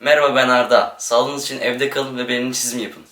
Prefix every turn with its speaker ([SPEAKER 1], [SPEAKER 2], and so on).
[SPEAKER 1] Merhaba ben Arda. Sağlığınız için evde kalın ve benim çizim yapın.